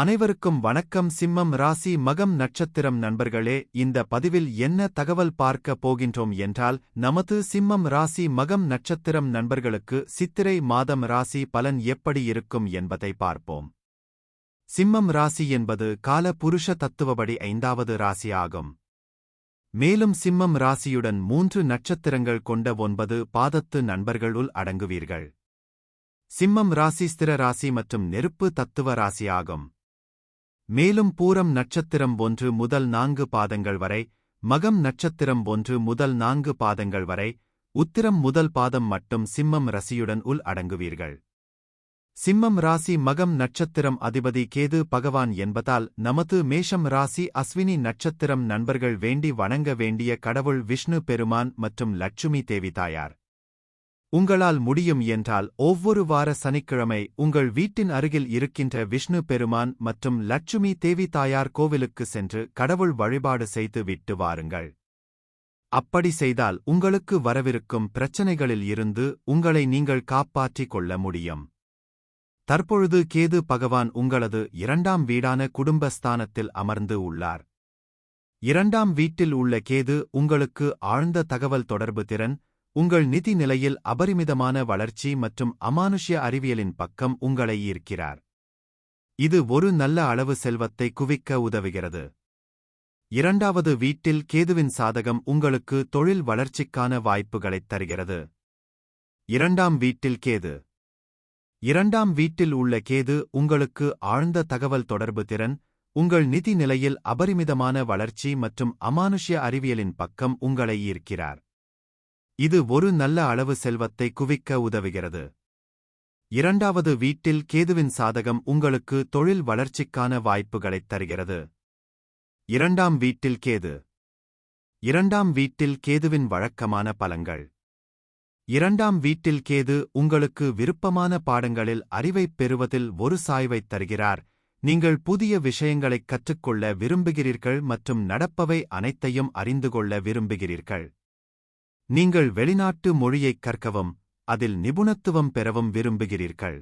அனைவருக்கும் வணக்கம். சிம்மம் ராசி மகம் நட்சத்திரம் நண்பர்களே இந்த பதிவில் என்ன தகவல் பார்க்க போகின்றோம் என்றால் நமது சிம்மம் ராசி மகம் நட்சத்திரம் நண்பர்களுக்கு சித்திரை மாதம் ராசி பலன் எப்படி இருக்கும் என்பதை பார்ப்போம். சிம்மம் ராசி என்பது கால புருஷ தத்துவபடி ஐந்தாவது ராசி ஆகும். மேலும் சிம்மம் ராசியுடன் மூன்று நட்சத்திரங்கள் கொண்ட ஒன்பது பாதத்து நண்பர்களுள் அடங்குவீர்கள். சிம்மம் ராசி ஸ்திர ராசி மற்றும் நெருப்பு தத்துவ ராசி ஆகும். மேலும் பூரம் நட்சத்திரம் ஒன்று முதல் நான்கு பாதங்கள் வரை மகம் நட்சத்திரம் ஒன்று முதல் நான்கு பாதங்கள் வரை உத்திரம் முதல் பாதம் மட்டும் சிம்மம் ரசியுடன் உள் அடங்குவீர்கள். சிம்மம் ராசி மகம் நட்சத்திரம் அதிபதி கேது பகவான் என்பதால் நமது மேஷம் ராசி அஸ்வினி நட்சத்திரம் நண்பர்கள் வேண்டி வணங்க வேண்டிய கடவுள் விஷ்ணு பெருமான் மற்றும் லட்சுமி தேவி தாயார். உங்களால் முடியும் என்றால் ஒவ்வொரு வார சனிக்கிழமை உங்கள் வீட்டின் அருகில் இருக்கின்ற விஷ்ணு பெருமான் மற்றும் லட்சுமி தேவி தாயார் கோவிலுக்கு சென்று கடவுள் வழிபாடு செய்து விட்டு வாருங்கள். அப்படி செய்தால் உங்களுக்கு வரவிருக்கும் பிரச்சனைகளில் இருந்து உங்களை நீங்கள் காப்பாற்றிக் கொள்ள முடியும். தற்பொழுது கேது பகவான் உங்களது இரண்டாம் வீடான குடும்பஸ்தானத்தில் அமர்ந்து உள்ளார். இரண்டாம் வீட்டில் உள்ள கேது உங்களுக்கு ஆழ்ந்த தகவல் தொடர்பு திறன் உங்கள் நிதி நிலையில் அபரிமிதமான வளர்ச்சி மற்றும் அமானுஷ்ய அறிவியலின் பக்கம் உங்களை ஈர்க்கிறார். இது ஒரு நல்ல அளவு செல்வத்தை குவிக்க உதவுகிறது. இரண்டாவது வீட்டில் கேதுவின் சாதகம் உங்களுக்கு தொழில் வளர்ச்சிக்கான வாய்ப்புகளைத் தருகிறது. இரண்டாம் வீட்டில் கேது. இரண்டாம் வீட்டில் உள்ள கேது உங்களுக்கு ஆழ்ந்த தகவல் தொடர்பு திறன் உங்கள் நிதி நிலையில் அபரிமிதமான வளர்ச்சி மற்றும் அமானுஷ்ய அறிவியலின் பக்கம் உங்களை ஈர்க்கிறார். இது ஒரு நல்ல அளவு செல்வத்தை குவிக்க உதவுகிறது. இரண்டாவது வீட்டில் கேதுவின் சாதகம் உங்களுக்கு தொழில் வளர்ச்சிக்கான வாய்ப்புகளைத் தருகிறது. இரண்டாம் வீட்டில் கேது. இரண்டாம் வீட்டில் கேதுவின் வழக்கமான பலங்கள் இரண்டாம் வீட்டில் கேது உங்களுக்கு விருப்பமான பாடங்களில் அறிவைப் பெறுவதில் ஒரு சாய்வைத் தருகிறார். நீங்கள் புதிய விஷயங்களைக் கற்றுக்கொள்ள விரும்புகிறீர்கள் மற்றும் நடப்பவை அனைத்தையும் அறிந்து கொள்ள விரும்புகிறீர்கள். நீங்கள் வெளிநாட்டு மொழியைக் கற்கவும் அதில் நிபுணத்துவம் பெறவும் விரும்புகிறீர்கள்.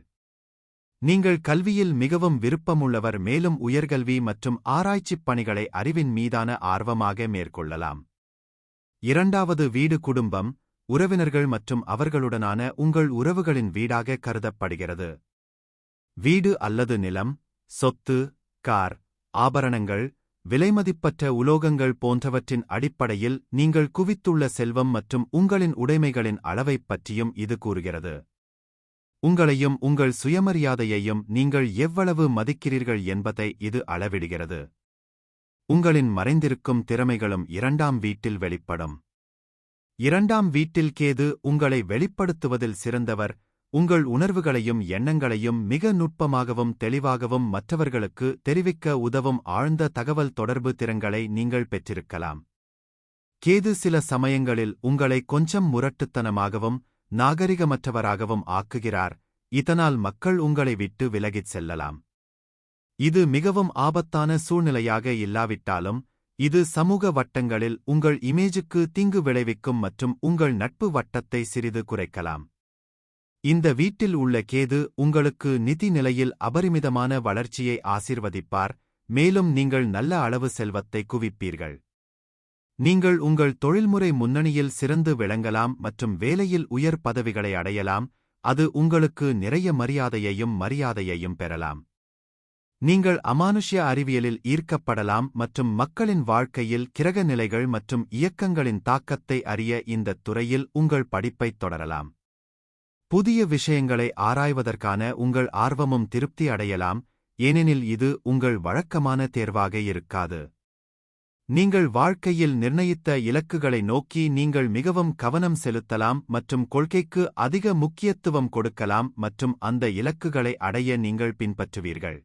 நீங்கள் கல்வியில் மிகவும் விருப்பமுள்ளவர் மேலும் உயர்கல்வி மற்றும் ஆராய்ச்சிப் பணிகளை அறிவின் மீதான ஆர்வமாக மேற்கொள்ளலாம். இரண்டாவது வீடு குடும்பம் உறவினர்கள் மற்றும் அவர்களுடனான உங்கள் உறவுகளின் வீடாக கருதப்படுகிறது. வீடு அல்லது நிலம் சொத்து கார் ஆபரணங்கள் விலைமதிப்பற்ற உலோகங்கள் போன்றவற்றின் அடிப்படையில் நீங்கள் குவித்துள்ள செல்வம் மற்றும் உங்களின் உடைமைகளின் அளவைப் பற்றியும் இது கூறுகிறது. உங்களையும் உங்கள் சுயமரியாதையையும் நீங்கள் எவ்வளவு மதிக்கிறீர்கள் என்பதை இது அளவிடுகிறது. உங்களின் மறைந்திருக்கும் திறமைகளும் இரண்டாம் வீட்டில் வெளிப்படும். இரண்டாம் வீட்டில் கேது உங்களை வெளிப்படுத்துவதில் சிறந்தவர் உங்கள் உணர்வுகளையும் எண்ணங்களையும் மிக நுட்பமாகவும் தெளிவாகவும் மற்றவர்களுக்கு தெரிவிக்க உதவும் ஆழ்ந்த தகவல் தொடர்பு திறன்களை நீங்கள் பெற்றிருக்கலாம். கேது சில சமயங்களில் உங்களை கொஞ்சம் முரட்டுத்தனமாகவும் நாகரிகமற்றவராகவும் ஆக்குகிறார். இதனால் மக்கள் உங்களை விட்டு விலகிச் செல்லலாம். இது மிகவும் ஆபத்தான சூழ்நிலையாக இல்லாவிட்டாலும் இது சமூக வட்டங்களில் உங்கள் இமேஜுக்கு தீங்கு விளைவிக்கும் மற்றும் உங்கள் நட்பு வட்டத்தை சிறிது குறைக்கலாம். இந்த வீட்டில் உள்ள கேது உங்களுக்கு நிதி நிலையில் அபரிமிதமான வளர்ச்சியை ஆசிர்வதிப்பார் மேலும் நீங்கள் நல்ல அளவு செல்வத்தை குவிப்பீர்கள். நீங்கள் உங்கள் தொழில்முறை முன்னணியில் சிறந்து விளங்கலாம் மற்றும் வேலையில் உயர் பதவிகளை அடையலாம் அது உங்களுக்கு நிறைய மரியாதையையும் மரியாதையையும் பெறலாம். நீங்கள் அமானுஷ்ய அறிவியலில் ஈர்க்கப்படலாம் மற்றும் மக்களின் வாழ்க்கையில் கிரக நிலைகள் மற்றும் இயக்கங்களின் தாக்கத்தை அறிய இந்தத் துறையில் உங்கள் படிப்பைத் தொடரலாம். புதிய விஷயங்களை ஆராய்வதற்கான உங்கள் ஆர்வமும் திருப்தி அடையலாம் ஏனெனில் இது உங்கள் வழக்கமான தேர்வாக இருக்காது. நீங்கள் வாழ்க்கையில் நிர்ணயித்த இலக்குகளை நோக்கி நீங்கள் மிகவும் கவனம் செலுத்தலாம் மற்றும் கொள்கைக்கு அதிக முக்கியத்துவம் கொடுக்கலாம் மற்றும் அந்த இலக்குகளை அடைய நீங்கள் பின்பற்றுவீர்கள்.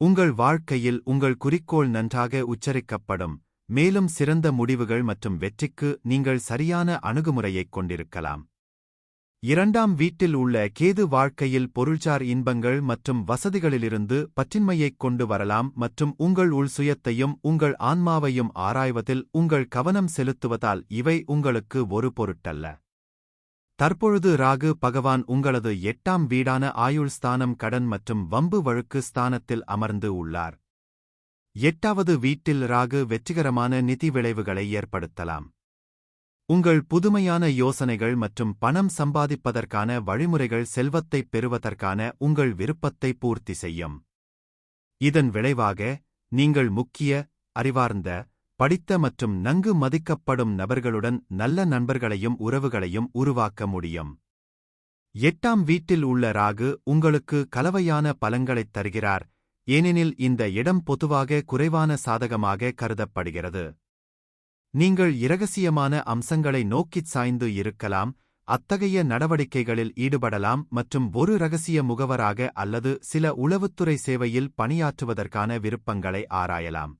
உங்கள் வாழ்க்கையில் உங்கள் குறிக்கோள் நன்றாக உச்சரிக்கப்படும் மேலும் சிறந்த முடிவுகள் மற்றும் வெற்றிக்கு நீங்கள் சரியான அணுகுமுறையைக் கொண்டிருக்கலாம். இரண்டாம் வீட்டில் உள்ள கேது வாழ்க்கையில் பொருள்சார் இன்பங்கள் மற்றும் வசதிகளிலிருந்து பற்றின்மையைக் கொண்டு வரலாம் மற்றும் உங்கள் உள் சுயத்தையும் உங்கள் ஆன்மாவையும் ஆராய்வதில் உங்கள் கவனம் செலுத்துவதால் இவை உங்களுக்கு ஒரு பொருட்டல்ல. தற்பொழுது ராகு பகவான் உங்களது எட்டாம் வீடான ஆயுள் ஸ்தானம் கடன் மற்றும் வம்பு வழுக்கு ஸ்தானத்தில் அமர்ந்து உள்ளார். எட்டாவது வீட்டில் ராகு வெற்றிகரமான நிதி விளைவுகளை ஏற்படுத்தலாம். உங்கள் புதுமையான யோசனைகள் மற்றும் பணம் சம்பாதிப்பதற்கான வழிமுறைகள் செல்வத்தைப் பெறுவதற்கான உங்கள் விருப்பத்தை பூர்த்தி செய்யும். இதன் விளைவாக நீங்கள் முக்கிய அறிவார்ந்த படித்த மற்றும் நன்கு மதிக்கப்படும் நபர்களுடன் நல்ல நண்பர்களையும் உறவுகளையும் உருவாக்க முடியும். எட்டாம் வீட்டில் உள்ள ராகு உங்களுக்கு கலவையான பலங்களைத் தருகிறார் ஏனெனில் இந்த இடம் பொதுவாக குறைவான சாதகமாக கருதப்படுகிறது. நீங்கள் இரகசியமான அம்சங்களை நோக்கிச் சாய்ந்து இருக்கலாம் அத்தகைய நடவடிக்கைகளில் ஈடுபடலாம் மற்றும் ஒரு ரகசிய முகவராக அல்லது சில உளவுத்துறை சேவையில் பணியாற்றுவதற்கான விருப்பங்களை ஆராயலாம்.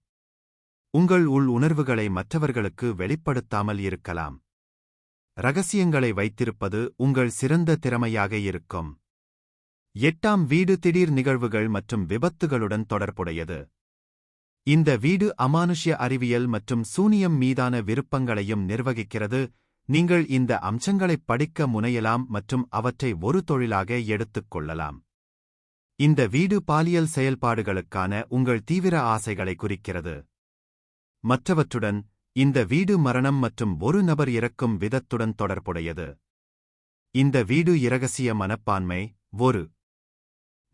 உங்கள் உள் உணர்வுகளை மற்றவர்களுக்கு வெளிப்படுத்தாமல் இருக்கலாம். ரகசியங்களை வைத்திருப்பது உங்கள் சிறந்த திறமையாக இருக்கும். எட்டாம் வீடு திடீர் நிகழ்வுகள் மற்றும் விபத்துகளுடன் தொடர்புடையது. இந்த வீடு அமானுஷ்ய அறிவியல் மற்றும் சூனியம் மீதான விருப்பங்களையும் நிர்வகிக்கிறது. நீங்கள் இந்த அம்சங்களைப் படிக்க முனையலாம் மற்றும் அவற்றை ஒரு தொழிலாக எடுத்துக் கொள்ளலாம். இந்த வீடு பாலியல் செயல்பாடுகளுக்கான உங்கள் தீவிர ஆசைகளை குறிக்கிறது. மற்றவற்றுடன் இந்த வீடு மரணம் மற்றும் ஒரு நபர் இறக்கும் விதத்துடன் தொடர்புடையது. இந்த வீடு இரகசிய மனப்பான்மை ஒரு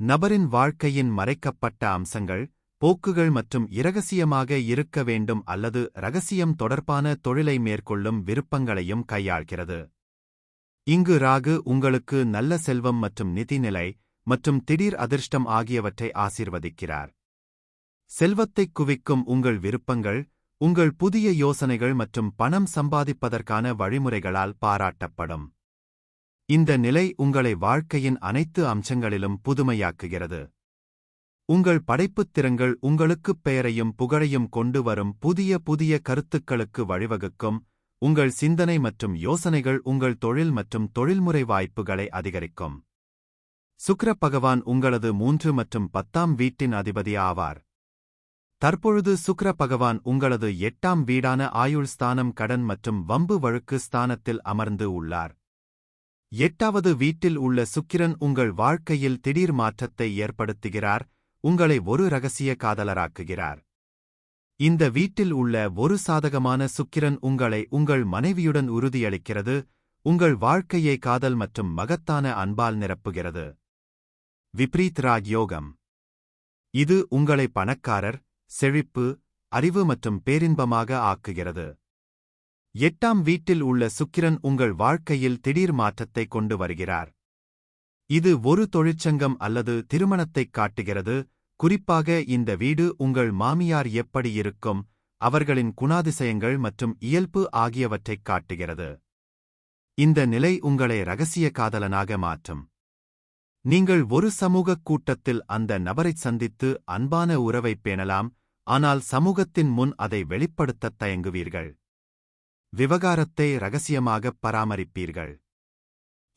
நபரின் வாழ்க்கையின் மறைக்கப்பட்ட அம்சங்கள் போக்குகள் மற்றும் இரகசியமாக இருக்க வேண்டும் அல்லது ரகசியம் தொடர்பான தொழிலை மேற்கொள்ளும் விருப்பங்களையும் கையாள்கிறது. இங்கு ராகு உங்களுக்கு நல்ல செல்வம் மற்றும் நிதிநிலை மற்றும் திடீர் அதிர்ஷ்டம் ஆகியவற்றை ஆசீர்வதிக்கிறார். செல்வத்தைக் குவிக்கும் உங்கள் விருப்பங்கள் உங்கள் புதிய யோசனைகள் மற்றும் பணம் சம்பாதிப்பதற்கான வழிமுறைகளால் பாராட்டப்படும். இந்த நிலை உங்களை வாழ்க்கையின் அனைத்து அம்சங்களிலும் புதுமையாக்குகிறது. உங்கள் படைப்புத் திறங்கள் உங்களுக்குப் பெயரையும் புகழையும் கொண்டு வரும் புதிய புதிய கருத்துக்களுக்கு வழிவகுக்கும். உங்கள் சிந்தனை மற்றும் யோசனைகள் உங்கள் தொழில் மற்றும் தொழில்முறை வாய்ப்புகளை அதிகரிக்கும். சுக்ர பகவான் உங்களது மூன்று மற்றும் பத்தாம் வீட்டின் அதிபதி ஆவார். தற்பொழுது சுக்ர பகவான் உங்களது எட்டாம் வீடான ஆயுள் ஸ்தானம் கடன் மற்றும் வம்பு வழுக்கு ஸ்தானத்தில் அமர்ந்து உள்ளார். எட்டாவது வீட்டில் உள்ள சுக்கிரன் உங்கள் வாழ்க்கையில் திடீர் மாற்றத்தை ஏற்படுத்துகிறார். உங்களை ஒரு ரகசிய காதலராக்குகிறார். இந்த வீட்டில் உள்ள ஒரு சாதகமான சுக்கிரன் உங்களை உங்கள் மனைவியுடன் உறுதியளிக்கிறது உங்கள் வாழ்க்கையை காதல் மற்றும் மகத்தான அன்பால் நிரப்புகிறது. விப்ரீத் ராக் யோகம். இது உங்களை பணக்காரர் செழிப்பு அறிவு மற்றும் பேரின்பமாக ஆக்குகிறது. எட்டாம் வீட்டில் உள்ள சுக்கிரன் உங்கள் வாழ்க்கையில் திடீர் மாற்றத்தை கொண்டு வருகிறார். இது ஒரு தொழிற்சங்கம் அல்லது திருமணத்தைக் காட்டுகிறது. குறிப்பாக இந்த வீடு உங்கள் மாமியார் எப்படி இருக்கும் அவர்களின் குணாதிசயங்கள் மற்றும் இயல்பு ஆகியவற்றைக் காட்டுகிறது. இந்த நிலை உங்களை ரகசிய காதலனாக மாற்றும். நீங்கள் ஒரு சமூகக் கூட்டத்தில் அந்த நபரைச் சந்தித்து அன்பான உறவைப் பேணலாம் ஆனால் சமூகத்தின் முன் அதை வெளிப்படுத்தத் தயங்குவீர்கள். விவகாரத்தை ரகசியமாகப் பராமரிப்பீர்கள்.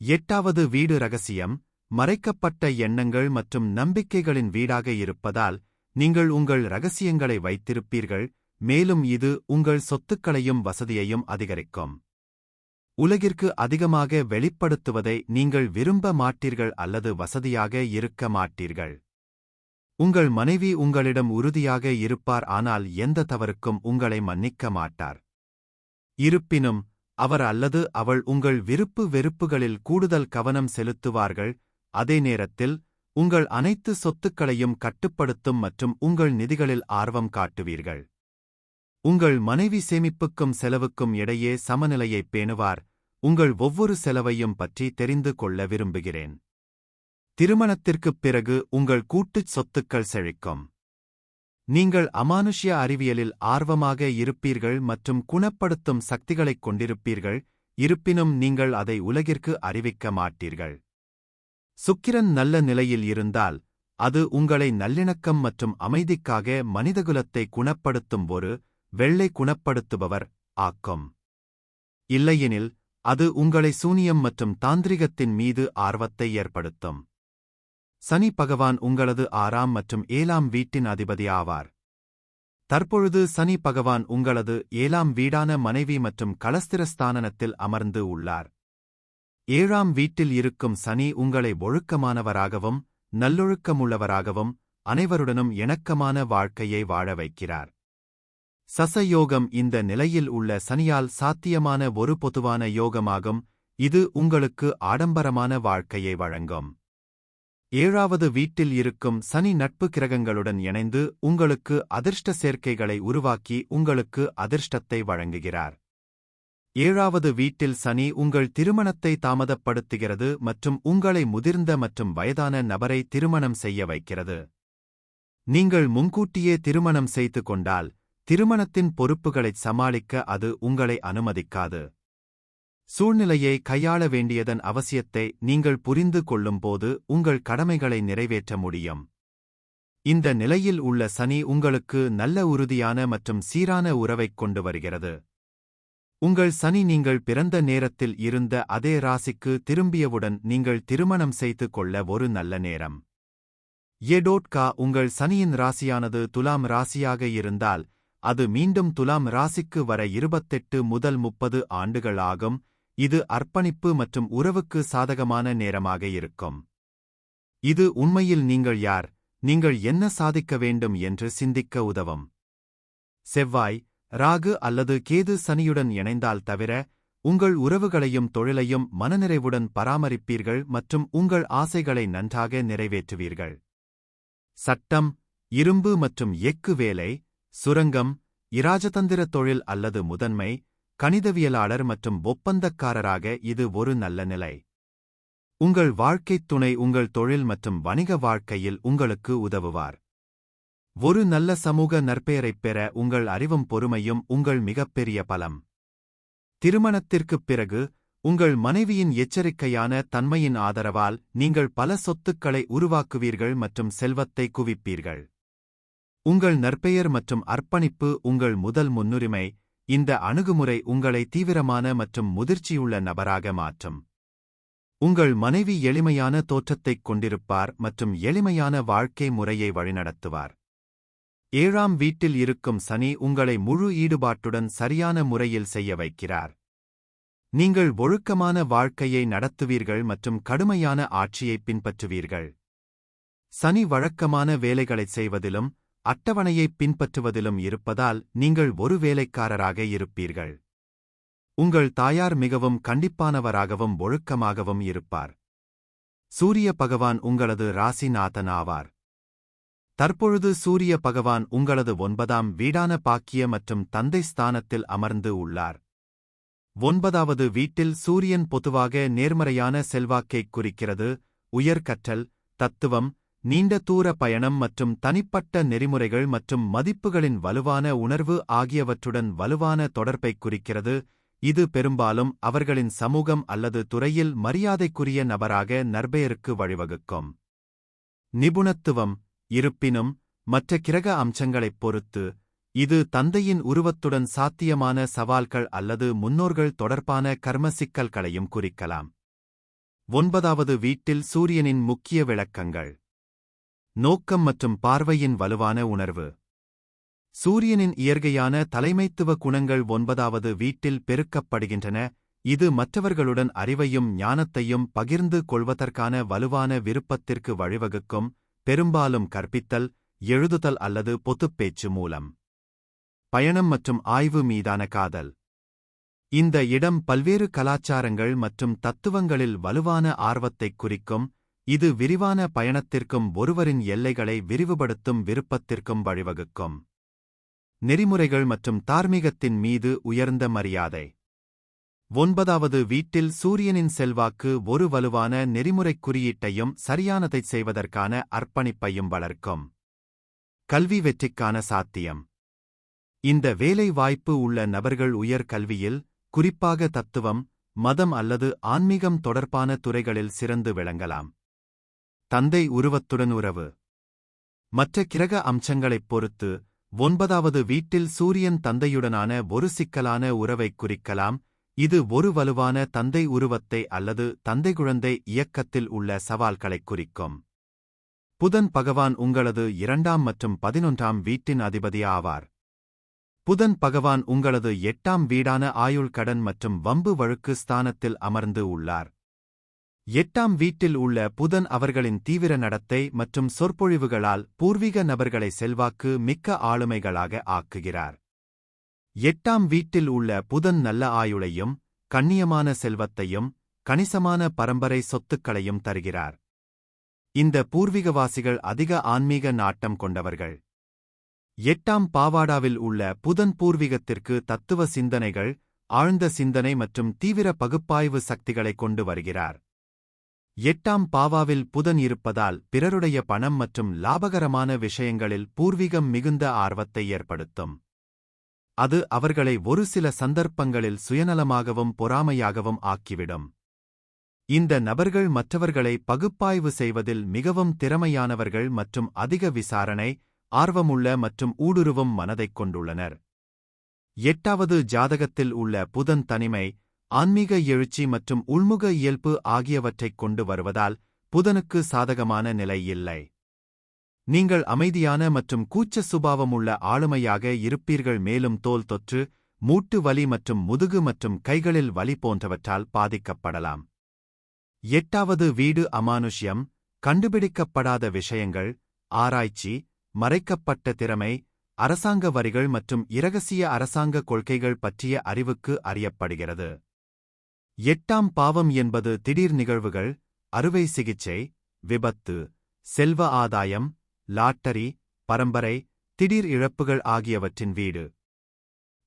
எட்டாவது வீடு ரகசியம் மறைக்கப்பட்ட எண்ணங்கள் மற்றும் நம்பிக்கைகளின் வீடாக இருப்பதால் நீங்கள் உங்கள் ரகசியங்களை வைத்திருப்பீர்கள் மேலும் இது உங்கள் சொத்துக்களையும் வசதியையும் அதிகரிக்கும். உலகிற்கு அதிகமாக வெளிப்படுத்துவதை நீங்கள் விரும்ப மாட்டீர்கள் அல்லது வசதியாக இருக்க மாட்டீர்கள். உங்கள் மனைவி உங்களிடம் உறுதியாக இருப்பார் ஆனால் எந்த தவறுக்கும் உங்களை மன்னிக்க மாட்டார். இருப்பினும் அவர் அல்லது அவள் உங்கள் விருப்பு வெறுப்புகளில் கூடுதல் கவனம் செலுத்துவார்கள் அதே நேரத்தில் உங்கள் அனைத்து சொத்துக்களையும் கட்டுப்படுத்தும் மற்றும் உங்கள் நிதிகளில் ஆர்வம் காட்டுவீர்கள். உங்கள் மனைவி சேமிப்புக்கும் செலவுக்கும் இடையே சமநிலையைப் பேணுவார் உங்கள் ஒவ்வொரு செலவையும் பற்றி தெரிந்து கொள்ள விரும்புகிறேன். திருமணத்திற்குப் பிறகு உங்கள் கூட்டுச் சொத்துக்கள் செழிக்கும். நீங்கள் அமானுஷ்ய அறிவியலில் ஆர்வமாக இருப்பீர்கள் மற்றும் குணப்படுத்தும் சக்திகளைக் கொண்டிருப்பீர்கள் இருப்பினும் நீங்கள் அதை உலகிற்கு அறிவிக்க மாட்டீர்கள். சுக்கிரன் நல்ல நிலையில் இருந்தால் அது உங்களை நல்லிணக்கம் மற்றும் அமைதிக்காக மனிதகுலத்தை குணப்படுத்தும் ஒரு வெள்ளை குணப்படுத்துபவர் ஆக்கும். இல்லையெனில் அது உங்களை சூனியம் மற்றும் தாந்திரிகத்தின் மீது ஆர்வத்தை ஏற்படுத்தும். சனி பகவான் உங்களது ஆறாம் மற்றும் ஏழாம் வீட்டின் அதிபதி ஆவார். தற்பொழுது சனி பகவான் உங்களது ஏழாம் வீடான மனைவி மற்றும் கலஸ்திரஸ்தானனத்தில் அமர்ந்து உள்ளார். ஏழாம் வீட்டில் இருக்கும் சனி உங்களை ஒழுக்கமானவராகவும் நல்லொழுக்கமுள்ளவராகவும் அனைவருடனும் இணக்கமான வாழ்க்கையை வாழ வைக்கிறார். சசயோகம் இந்த நிலையில் உள்ள சனியால் சாத்தியமான ஒரு பொதுவான யோகமாகும். இது உங்களுக்கு ஆடம்பரமான வாழ்க்கையை வழங்கும். ஏழாவது வீட்டில் இருக்கும் சனி நட்பு கிரகங்களுடன் இணைந்து உங்களுக்கு அதிர்ஷ்ட சேர்க்கைகளை உருவாக்கி உங்களுக்கு அதிர்ஷ்டத்தை வழங்குகிறார். ஏழாவது வீட்டில் சனி உங்கள் திருமணத்தை தாமதப்படுத்துகிறது மற்றும் உங்களை முதிர்ந்த மற்றும் வயதான நபரை திருமணம் செய்ய வைக்கிறது. நீங்கள் முன்கூட்டியே திருமணம் செய்து கொண்டால் திருமணத்தின் பொறுப்புகளைச் சமாளிக்க அது உங்களை அனுமதிக்காது. சூழ்நிலையை கையாள வேண்டியதன் அவசியத்தை நீங்கள் புரிந்து கொள்ளும்போது உங்கள் கடமைகளை நிறைவேற்ற முடியும். இந்த நிலையில் உள்ள சனி உங்களுக்கு நல்ல உறுதியான மற்றும் சீரான உறவைக் கொண்டு வருகிறது. உங்கள் சனி நீங்கள் பிறந்த நேரத்தில் இருந்த அதே ராசிக்கு திரும்பியவுடன் நீங்கள் திருமணம் செய்து கொள்ள ஒரு நல்ல நேரம். எடோட்கா உங்கள் சனியின் ராசியானது துலாம் ராசியாக இருந்தால் அது மீண்டும் துலாம் ராசிக்கு வர இருபத்தெட்டு முதல் முப்பது ஆண்டுகள் ஆகும் இது அர்ப்பணிப்பு மற்றும் உறவுக்கு சாதகமான நேரமாக இருக்கும். இது உண்மையில் நீங்கள் யார் நீங்கள் என்ன சாதிக்க வேண்டும் என்று சிந்திக்க உதவும். செவ்வாய் ராகு அல்லது கேது சனியுடன் இணைந்தால் தவிர உங்கள் உறவுகளையும் தொழிலையும் மனநிறைவுடன் பராமரிப்பீர்கள் மற்றும் உங்கள் ஆசைகளை நன்றாக நிறைவேற்றுவீர்கள். சட்டம் இரும்பு மற்றும் எக்கு வேலை சுரங்கம் இராஜதந்திர தொழில் அல்லது முதன்மை கணிதவியலாளர் மற்றும் ஒப்பந்தக்காரராக இது ஒரு நல்ல நிலை. உங்கள் வாழ்க்கைத் துணை உங்கள் தொழில் மற்றும் வணிக வாழ்க்கையில் உங்களுக்கு உதவுவார். ஒரு நல்ல சமூக நற்பெயரைப் பெற உங்கள் அறிவும் பொறுமையும் உங்கள் மிகப்பெரிய பலம். திருமணத்திற்குப் பிறகு உங்கள் மனைவியின் எச்சரிக்கையான தன்மையின் ஆதரவால் நீங்கள் பல சொத்துக்களை உருவாக்குவீர்கள் மற்றும் செல்வத்தை குவிப்பீர்கள். உங்கள் நற்பெயர் மற்றும் அர்ப்பணிப்பு உங்கள் முதல் முன்னுரிமை இந்த அணுகுமுறை உங்களை தீவிரமான மற்றும் முதிர்ச்சியுள்ள நபராக மாற்றும். உங்கள் மனைவி எளிமையான தோற்றத்தைக் கொண்டிருப்பார் மற்றும் எளிமையான வாழ்க்கை முறையை வழிநடத்துவார். ஏழாம் வீட்டில் இருக்கும் சனி உங்களை முழு ஈடுபாட்டுடன் சரியான முறையில் செய்ய வைக்கிறார். நீங்கள் ஒழுக்கமான வாழ்க்கையை நடத்துவீர்கள் மற்றும் கடுமையான ஆட்சியை பின்பற்றுவீர்கள். சனி வழக்கமான வேலைகளைச் செய்வதிலும் அட்டவணையைப் பின்பற்றுவதிலும் இருப்பதால் நீங்கள் ஒரு வேலைக்காரராக இருப்பீர்கள். உங்கள் தாயார் மிகவும் கண்டிப்பானவராகவும் ஒழுக்கமாகவும் இருப்பார். சூரிய பகவான் உங்களது ராசிநாதன் ஆவார். தற்பொழுது சூரிய பகவான் உங்களது ஒன்பதாம் வீடான பாக்கிய மற்றும் தந்தை ஸ்தானத்தில் அமர்ந்து உள்ளார். ஒன்பதாவது வீட்டில் சூரியன் பொதுவாக நேர்மறையான செல்வாக்கைக் குறிக்கிறது உயர்கற்றல் தத்துவம் நீண்ட தூர பயணம் மற்றும் தனிப்பட்ட நெறிமுறைகள் மற்றும் மதிப்புகளின் வலுவான உணர்வு ஆகியவற்றுடன் வலுவான தொடர்பைக் குறிக்கிறது. இது பெரும்பாலும் அவர்களின் சமூகம் அல்லது துறையில் மரியாதைக்குரிய நபராக நற்பெயருக்கு வழிவகுக்கும். நிபுணத்துவம் இருப்பினும் மற்ற கிரக அம்சங்களைப் பொறுத்து இது தந்தையின் உருவத்துடன் சாத்தியமான சவால்கள் அல்லது முன்னோர்கள் தொடர்பான கர்ம சிக்கல்களையும் குறிக்கலாம். ஒன்பதாவது வீட்டில் சூரியனின் முக்கிய விளக்கங்கள். நோக்கம் மற்றும் பார்வையின் வலுவான உணர்வு. சூரியனின் இயற்கையான தலைமைத்துவ குணங்கள் ஒன்பதாவது வீட்டில் பெருக்கப்படுகின்றன. இது மற்றவர்களுடன் அறிவையும் ஞானத்தையும் பகிர்ந்து கொள்வதற்கான வலுவான விருப்பத்திற்கு வழிவகுக்கும் பெரும்பாலும் கற்பித்தல் எழுதுதல் அல்லது பொத்துப்பேச்சு மூலம். பயணம் மற்றும் ஆய்வு மீதான காதல். இந்த இடம் பல்வேறு கலாச்சாரங்கள் மற்றும் தத்துவங்களில் வலுவான ஆர்வத்தைக் குறிக்கும் இது விரிவான பயணத்திற்கும் ஒருவரின் எல்லைகளை விரிவுபடுத்தும் விருப்பத்திற்கும் வழிவகுக்கும். நெறிமுறைகள் மற்றும் தார்மீகத்தின் மீது உயர்ந்த மரியாதை. ஒன்பதாவது வீட்டில் சூரியனின் செல்வாக்கு ஒரு வலுவான நெறிமுறைக் குறியீட்டையும் சரியானதைச் செய்வதற்கான அர்ப்பணிப்பையும் வளர்க்கும். கல்வி வெற்றிக்கான சாத்தியம். இந்த வேலை வாய்ப்பு உள்ள நபர்கள் உயர் கல்வியில் குறிப்பாக தத்துவம் மதம் அல்லது ஆன்மீகம் தொடர்பான துறைகளில் சிறந்து விளங்கலாம். தந்தை உருவத்துடன் உறவு. மற்ற கிரக அம்சங்களைப் பொறுத்து ஒன்பதாவது வீட்டில் சூரியன் தந்தையுடனான ஒரு சிக்கலான உறவைக் குறிக்கலாம். இது ஒரு வலுவான தந்தை உருவத்தை அல்லது தந்தை குழந்தை இயக்கத்தில் உள்ள சவால்களைக் குறிக்கும். புதன் பகவான் உங்களது இரண்டாம் மற்றும் பதினொன்றாம் வீட்டின் அதிபதி ஆவார். புதன் பகவான் உங்களது எட்டாம் வீடான ஆயுள் கடன் மற்றும் வம்பு வழுக்கு ஸ்தானத்தில் அமர்ந்து உள்ளார். எட்டாம் வீட்டில் உள்ள புதன் அவர்களின் தீவிர நடத்தை மற்றும் சொற்பொழிவுகளால் பூர்வீக நபர்களை செல்வாக்கு மிக்க ஆளுமைகளாக ஆக்குகிறார். எட்டாம் வீட்டில் உள்ள புதன் நல்ல ஆயுளையும் கண்ணியமான செல்வத்தையும் கணிசமான பரம்பரை சொத்துக்களையும் தருகிறார். இந்த பூர்வீகவாசிகள் அதிக ஆன்மீக நாட்டம் கொண்டவர்கள். எட்டாம் பாவாடாவில் உள்ள புதன் பூர்வீகத்திற்கு தத்துவ சிந்தனைகள் ஆழ்ந்த சிந்தனை மற்றும் தீவிர பகுப்பாய்வு சக்திகளை கொண்டு வருகிறார். எட்டாம் பாவாவில் புதன் இருப்பதால் பிறருடைய பணம் மற்றும் லாபகரமான விஷயங்களில் பூர்வீகம் மிகுந்த ஆர்வத்தை ஏற்படுத்தும். அது அவர்களை ஒரு சில சந்தர்ப்பங்களில் சுயநலமாகவும் பொறாமையாகவும் ஆக்கிவிடும். இந்த நபர்கள் மற்றவர்களை பகுப்பாய்வு செய்வதில் மிகவும் திறமையானவர்கள் மற்றும் அதிக விசாரணை ஆர்வமுள்ள மற்றும் ஊடுருவும் மனதைக் கொண்டுள்ளனர். எட்டாவது ஜாதகத்தில் உள்ள புதன் தனிமை ஆன்மீக எழுச்சி மற்றும் உள்முக இயல்பு ஆகியவற்றைக் கொண்டு வருவதால் புதனுக்கு சாதகமான நிலை இல்லை. நீங்கள் அமைதியான மற்றும் கூச்ச சுபாவமுள்ள ஆளுமையாக இருப்பீர்கள் மேலும் தோல் தொற்று மூட்டு வலி மற்றும் முதுகு மற்றும் கைகளில் வலி போன்றவற்றால் பாதிக்கப்படலாம். எட்டாவது வீடு அமானுஷ்யம் கண்டுபிடிக்கப்படாத விஷயங்கள் ஆராய்ச்சி மறைக்கப்பட்ட திறமை அரசாங்க வரிகள் மற்றும் இரகசிய அரசாங்க கொள்கைகள் பற்றிய அறிவுக்கு அறியப்படுகிறது. எட்டாம் பாவம் என்பது திடீர் நிகழ்வுகள் அறுவை சிகிச்சை விபத்து செல்வ ஆதாயம் லாட்டரி பரம்பரை திடீர் இழப்புகள் ஆகியவற்றின் வீடு.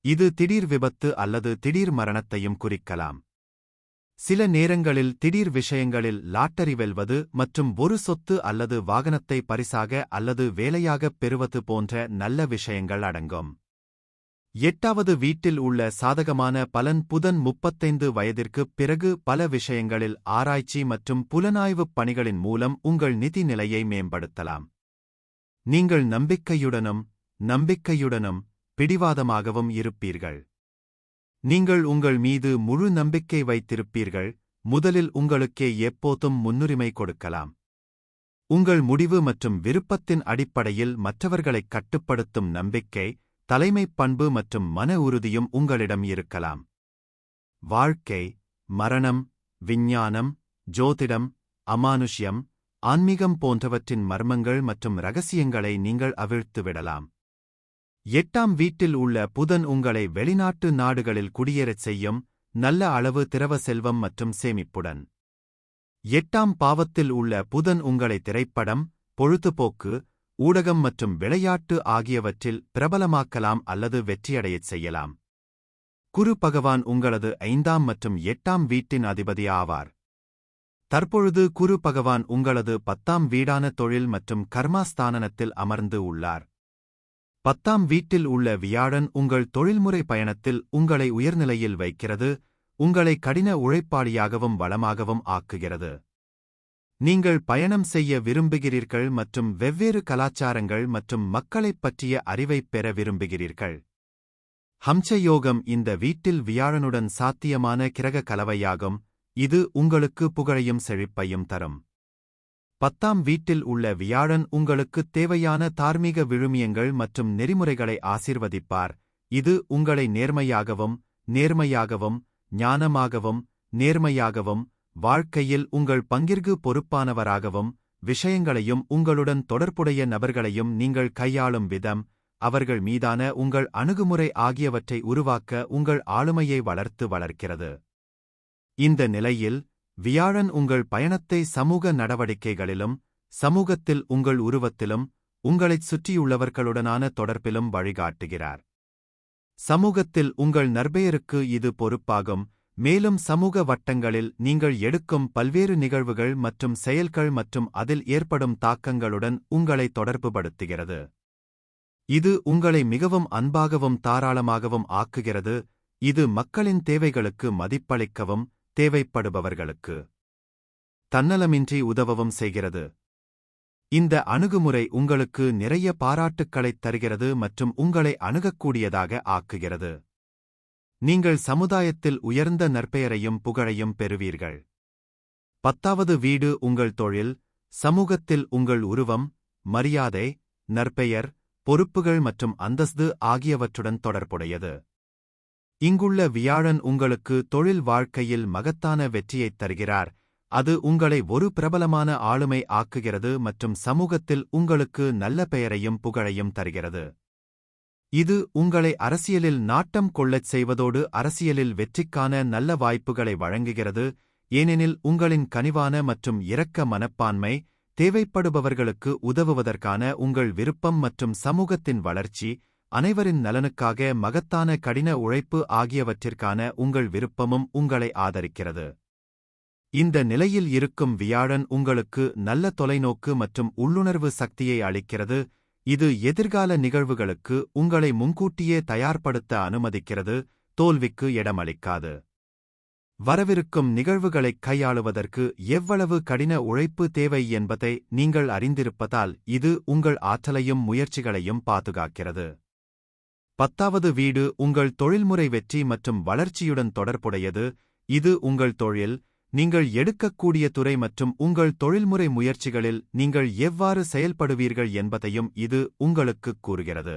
இது திடீர் விபத்து அல்லது திடீர் மரணத்தையும் குறிக்கலாம். சில நேரங்களில் திடீர் விஷயங்களில் லாட்டரி வெல்வது மற்றும் ஒரு சொத்து அல்லது வாகனத்தை பரிசாக அல்லது வேலையாகப் பெறுவது போன்ற நல்ல விஷயங்கள் அடங்கும். எட்டாவது வீட்டில் உள்ள சாதகமான பலன் புதன் முப்பத்தைந்து வயதிற்குப் பிறகு பல விஷயங்களில் ஆராய்ச்சி மற்றும் புலனாய்வுப் பணிகளின் மூலம் உங்கள் நிதி நிலையை மேம்படுத்தலாம். நீங்கள் நம்பிக்கையுடனும் நம்பிக்கையுடனும் பிடிவாதமாகவும் இருப்பீர்கள். நீங்கள் உங்கள் மீது முழு நம்பிக்கை வைத்திருப்பீர்கள் முதலில் உங்களுக்கே எப்போதும் முன்னுரிமை கொடுக்கலாம். உங்கள் முடிவு மற்றும் விருப்பத்தின் அடிப்படையில் மற்றவர்களைக் கட்டுப்படுத்தும் நம்பிக்கை தலைமைப் பண்பு மற்றும் மன உறுதியும் உங்களிடம் இருக்கலாம். வாழ்க்கை மரணம் விஞ்ஞானம் ஜோதிடம் அமானுஷ்யம் ஆன்மீகம் போன்றவற்றின் மர்மங்கள் மற்றும் ரகசியங்களை நீங்கள் அவிழ்த்துவிடலாம் எட்டாம் வீட்டில் உள்ள புதன் உங்களை வெளிநாட்டு நாடுகளில் குடியேறச் செய்யும் நல்ல அளவு திரவ செல்வம் மற்றும் சேமிப்புடன். எட்டாம் பாவத்தில் உள்ள புதன் உங்களை திரைப்படம் பொழுதுபோக்கு ஊடகம் மற்றும் விளையாட்டு ஆகியவற்றில் பிரபலமாக்கலாம் அல்லது வெற்றியடையச் செய்யலாம். குரு பகவான் உங்களது ஐந்தாம் மற்றும் எட்டாம் வீட்டின் அதிபதி ஆவார். தற்பொழுது குரு பகவான் உங்களது பத்தாம் வீடான தொழில் மற்றும் கர்மாஸ்தானனத்தில் அமர்ந்து உள்ளார். பத்தாம் வீட்டில் உள்ள வியாழன் உங்கள் தொழில்முறை பயணத்தில் உங்களை உயர்நிலையில் வைக்கிறது உங்களை கடின உழைப்பாளியாகவும் வளமாகவும் ஆக்குகிறது. நீங்கள் பயணம் செய்ய விரும்புகிறீர்கள் மற்றும் வெவ்வேறு கலாச்சாரங்கள் மற்றும் மக்களைப் பற்றிய அறிவைப் பெற விரும்புகிறீர்கள். ஹம்சயோகம் இந்த வீட்டில் வியாழனுடன் சாத்தியமான கிரக கலவையாகும். இது உங்களுக்கு புகழையும் செழிப்பையும் தரும். பத்தாம் வீட்டில் உள்ள வியாழன் உங்களுக்குத் தேவையான தார்மீக விழுமியங்கள் மற்றும் நெறிமுறைகளை ஆசிர்வதிப்பார். இது உங்களை நேர்மையாகவும் நேர்மையாகவும் ஞானமாகவும் நேர்மையாகவும் வாழ்க்கையில் உங்கள் பங்கிற்கு பொறுப்பானவராகவும் விஷயங்களையும் உங்களுடன் தொடர்புடைய நபர்களையும் நீங்கள் கையாளும் விதம் அவர்கள் மீதான உங்கள் அணுகுமுறை ஆகியவற்றை உருவாக்க உங்கள் ஆளுமையை வளர்த்து வளர்க்கிறது. இந்த நிலையில் வியாழன் உங்கள் பயணத்தை சமூக நடவடிக்கைகளிலும் சமூகத்தில் உங்கள் உருவத்திலும் உங்களைச் சுற்றியுள்ளவர்களுடனான தொடர்பிலும் வழிகாட்டுகிறார். சமூகத்தில் உங்கள் நற்பெயருக்கு இது பொறுப்பாகும் மேலும் சமூக வட்டங்களில் நீங்கள் எடுக்கும் பல்வேறு நிகழ்வுகள் மற்றும் செயல்கள் மற்றும் அதில் ஏற்படும் தாக்கங்களுடன் உங்களை தொடர்புபடுத்துகிறது. இது உங்களை மிகவும் அன்பாகவும் தாராளமாகவும் ஆக்குகிறது. இது மக்களின் தேவைகளுக்கு மதிப்பளிக்கவும் தேவைப்படுபவர்களுக்கு தன்னலமின்றி உதவவும் செய்கிறது. இந்த அணுகுமுறை உங்களுக்கு நிறைய பாராட்டுக்களைத் தருகிறது மற்றும் உங்களை அணுகக்கூடியதாக ஆக்குகிறது. நீங்கள் சமுதாயத்தில் உயர்ந்த நற்பெயரையும் புகழையும் பெறுவீர்கள். பத்தாவது வீடு உங்கள் தொழில் சமூகத்தில் உங்கள் உருவம் மரியாதை நற்பெயர் பொறுப்புகள் மற்றும் அந்தஸ்து ஆகியவற்றுடன் தொடர்புடையது. இங்குள்ள வியாழன் உங்களுக்கு தொழில் வாழ்க்கையில் மகத்தான வெற்றியைத் தருகிறார். அது உங்களை ஒரு பிரபலமான ஆளுமை ஆக்குகிறது மற்றும் சமூகத்தில் உங்களுக்கு நல்ல பெயரையும் புகழையும் தருகிறது. இது உங்களை அரசியலில் நாட்டம் கொள்ளச் செய்வதோடு அரசியலில் வெற்றிக்கான நல்ல வாய்ப்புகளை வழங்குகிறது ஏனெனில் உங்களின் கனிவான மற்றும் இரக்க மனப்பான்மை தேவைப்படுபவர்களுக்கு உதவுவதற்கான உங்கள் விருப்பம் மற்றும் சமூகத்தின் வளர்ச்சி அனைவரின் நலனுக்காக மகத்தான கடின உழைப்பு ஆகியவற்றிற்கான உங்கள் விருப்பமும் உங்களை ஆதரிக்கிறது. இந்த நிலையில் இருக்கும் வியாழன் உங்களுக்கு நல்ல தொலைநோக்கு மற்றும் உள்ளுணர்வு சக்தியை அளிக்கிறது இது எதிர்கால நிகழ்வுகளுக்கு உங்களை முன்கூட்டியே தயார்படுத்த அனுமதிக்கிறது தோல்விக்கு இடமளிக்காது. வரவிருக்கும் நிகழ்வுகளைக் கையாளுவதற்கு எவ்வளவு கடின உழைப்பு தேவை என்பதை நீங்கள் அறிந்திருப்பதால் இது உங்கள் ஆற்றலையும் முயற்சிகளையும் பாதுகாக்கிறது. பத்தாவது வீடு உங்கள் தொழில்முறை வெற்றி மற்றும் வளர்ச்சியுடன் தொடர்புடையது இது உங்கள் தொழில் நீங்கள் எடுக்கக்கூடிய துறை மற்றும் உங்கள் தொழில்முறை முயற்சிகளில் நீங்கள் எவ்வாறு செயல்படுவீர்கள் என்பதையும் இது உங்களுக்குக் கூறுகிறது.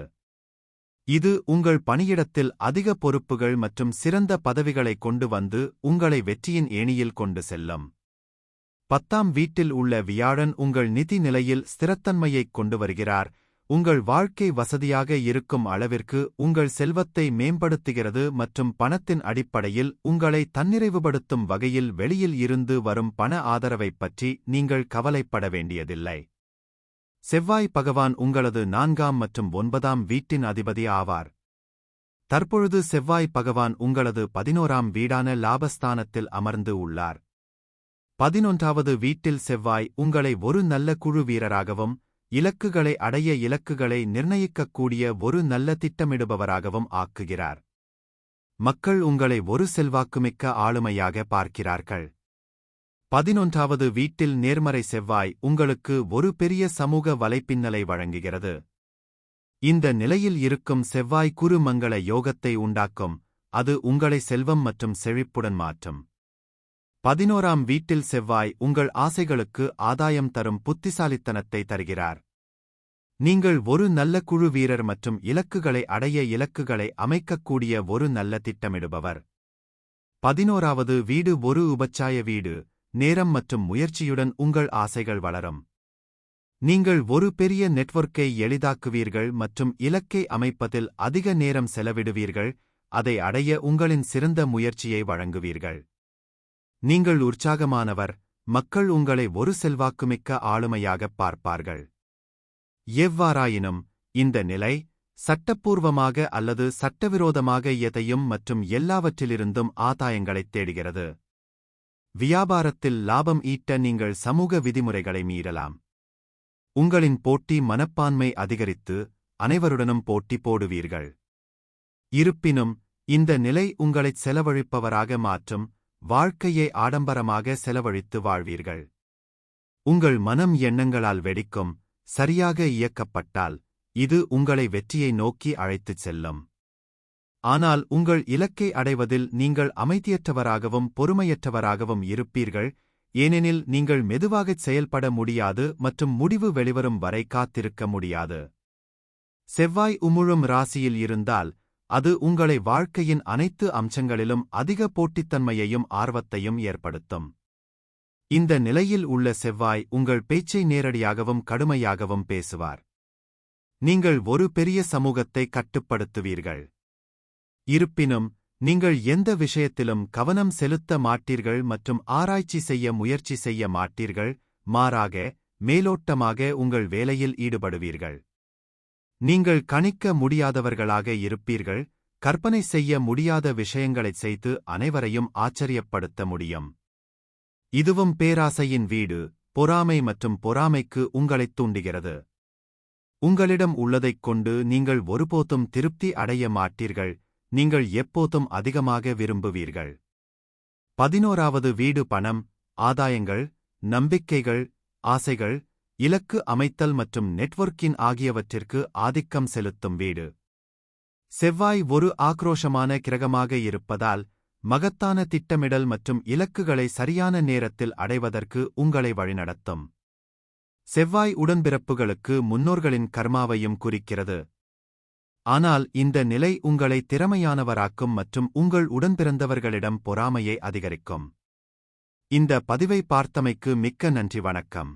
இது உங்கள் பணியிடத்தில் அதிக பொறுப்புகள் மற்றும் சிறந்த பதவிகளை கொண்டு வந்து உங்களை வெற்றியின் ஏணியில் கொண்டு செல்லும். பத்தாம் வீட்டில் உள்ள வியாழன் உங்கள் நிதி நிலையில் ஸ்திரத்தன்மையைக் கொண்டு வருகிறார். உங்கள் வாழ்க்கை வசதியாக இருக்கும் அளவிற்கு உங்கள் செல்வத்தை மேம்படுத்துகிறது மற்றும் பணத்தின் அடிப்படையில் உங்களை தன்னிறைவுபடுத்தும் வகையில் வெளியில் இருந்து வரும் பண ஆதரவைப் பற்றி நீங்கள் கவலைப்பட வேண்டியதில்லை. செவ்வாய் பகவான் உங்களது நான்காம் மற்றும் ஒன்பதாம் வீட்டின் அதிபதி ஆவார். தற்பொழுது செவ்வாய் பகவான் உங்களது பதினோராம் வீடான லாபஸ்தானத்தில் அமர்ந்து உள்ளார். பதினொன்றாவது வீட்டில் செவ்வாய் உங்களை ஒரு நல்ல குழு வீரராகவும் இலக்குகளை அடைய இலக்குகளை நிர்ணயிக்கக்கூடிய ஒரு நல்ல திட்டமிடுபவராகவும் ஆக்குகிறார். மக்கள் உங்களை ஒரு செல்வாக்குமிக்க ஆளுமையாக பார்க்கிறார்கள். பதினொன்றாவது வீட்டில் நேர்மறை செவ்வாய் உங்களுக்கு ஒரு பெரிய சமூக வலைப்பின்னலை வழங்குகிறது. இந்த நிலையில் இருக்கும் செவ்வாய் குறுமங்கள யோகத்தை உண்டாக்கும் அது உங்களை செல்வம் மற்றும் செழிப்புடன் மாற்றும். பதினோராம் வீட்டில் செவ்வாய் உங்கள் ஆசைகளுக்கு ஆதாயம் தரும் புத்திசாலித்தனத்தை தருகிறார். நீங்கள் ஒரு நல்ல குழு வீரர் மற்றும் இலக்குகளை அடைய இலக்குகளை அமைக்கக்கூடிய ஒரு நல்ல திட்டமிடுபவர். பதினோராவது வீடு ஒரு உபச்சாய வீடு நேரம் மற்றும் முயற்சியுடன் உங்கள் ஆசைகள் வளரும். நீங்கள் ஒரு பெரிய நெட்வொர்க்கை எளிதாக்குவீர்கள் மற்றும் இலக்கை அமைப்பதில் அதிக நேரம் செலவிடுவீர்கள் அதை அடைய உங்களின் சிறந்த முயற்சியை வழங்குவீர்கள். நீங்கள் உற்சாகமானவர் மக்கள் உங்களை ஒரு செல்வாக்குமிக்க ஆளுமையாகப் பார்ப்பார்கள். எவ்வாறாயினும் இந்த நிலை சட்டப்பூர்வமாக அல்லது சட்டவிரோதமாக எதையும் மற்றும் எல்லாவற்றிலிருந்தும் ஆதாயங்களைத் தேடுகிறது. வியாபாரத்தில் லாபம் ஈட்ட நீங்கள் சமூக விதிமுறைகளை மீறலாம். உங்களின் போட்டி மனப்பான்மை அதிகரித்து அனைவருடனும் போட்டி போடுவீர்கள். இருப்பினும் இந்த நிலை உங்களைச் செலவழிப்பவராக மாற்றும் வாழ்க்கையை ஆடம்பரமாக செலவழித்து வாழ்வீர்கள். உங்கள் மனம் எண்ணங்களால் வெடிக்கும் சரியாக இயக்கப்பட்டால் இது உங்களை வெற்றியை நோக்கி அழைத்துச் செல்லும். ஆனால் உங்கள் இலக்கை அடைவதில் நீங்கள் அமைதியற்றவராகவும் பொறுமையற்றவராகவும் இருப்பீர்கள் ஏனெனில் நீங்கள் மெதுவாகச் செயல்பட முடியாது மற்றும் முடிவு வெளிவரும் வரை காத்திருக்க முடியாது. செவ்வாய் உமுழும் ராசியில் இருந்தால் அது உங்களை வாழ்க்கையின் அனைத்து அம்சங்களிலும் அதிக போட்டித்தன்மையையும் ஆர்வத்தையும் ஏற்படுத்தும். இந்த நிலையில் உள்ள செவ்வாய் உங்கள் பேச்சை நேரடியாகவும் கடுமையாகவும் பேசுவார். நீங்கள் ஒரு பெரிய சமூகத்தை கட்டுப்படுத்துவீர்கள். இருப்பினும் நீங்கள் எந்த விஷயத்திலும் கவனம் செலுத்த மாட்டீர்கள் மற்றும் ஆராய்ச்சி செய்ய முயற்சி செய்ய மாட்டீர்கள் மாறாக மேலோட்டமாக உங்கள் வேலையில் ஈடுபடுவீர்கள். நீங்கள் கணிக்க முடியாதவர்களாக இருப்பீர்கள் கற்பனை செய்ய முடியாத விஷயங்களைச் செய்து அனைவரையும் ஆச்சரியப்படுத்த முடியும். இதுவும் பேராசையின் வீடு பொறாமை மற்றும் பொறாமைக்கு உங்களைத் தூண்டுகிறது. உங்களிடம் உள்ளதைக் கொண்டு நீங்கள் ஒருபோதும் திருப்தி அடைய மாட்டீர்கள் நீங்கள் எப்போதும் அதிகமாக விரும்புவீர்கள். பதினோராவது வீடு பணம் ஆதாயங்கள் நம்பிக்கைகள் ஆசைகள் இலக்கு அமைத்தல் மற்றும் நெட்வொர்க்கின் ஆகியவற்றிற்கு ஆதிக்கம் செலுத்தும் வீடு. செவ்வாய் ஒரு ஆக்ரோஷமான கிரகமாக இருப்பதால் மகத்தான திட்டமிடல் மற்றும் இலக்குகளை சரியான நேரத்தில் அடைவதற்கு உங்களை வழிநடத்தும். செவ்வாய் உடன்பிறப்புகளுக்கு முன்னோர்களின் கர்மாவையும் குறிக்கிறது. ஆனால் இந்த நிலை உங்களை திறமையானவராக்கும் மற்றும் உங்கள் உடன்பிறந்தவர்களிடம் பொறாமையை அதிகரிக்கும். இந்த பதிவை பார்த்தமைக்கு மிக்க நன்றி வணக்கம்.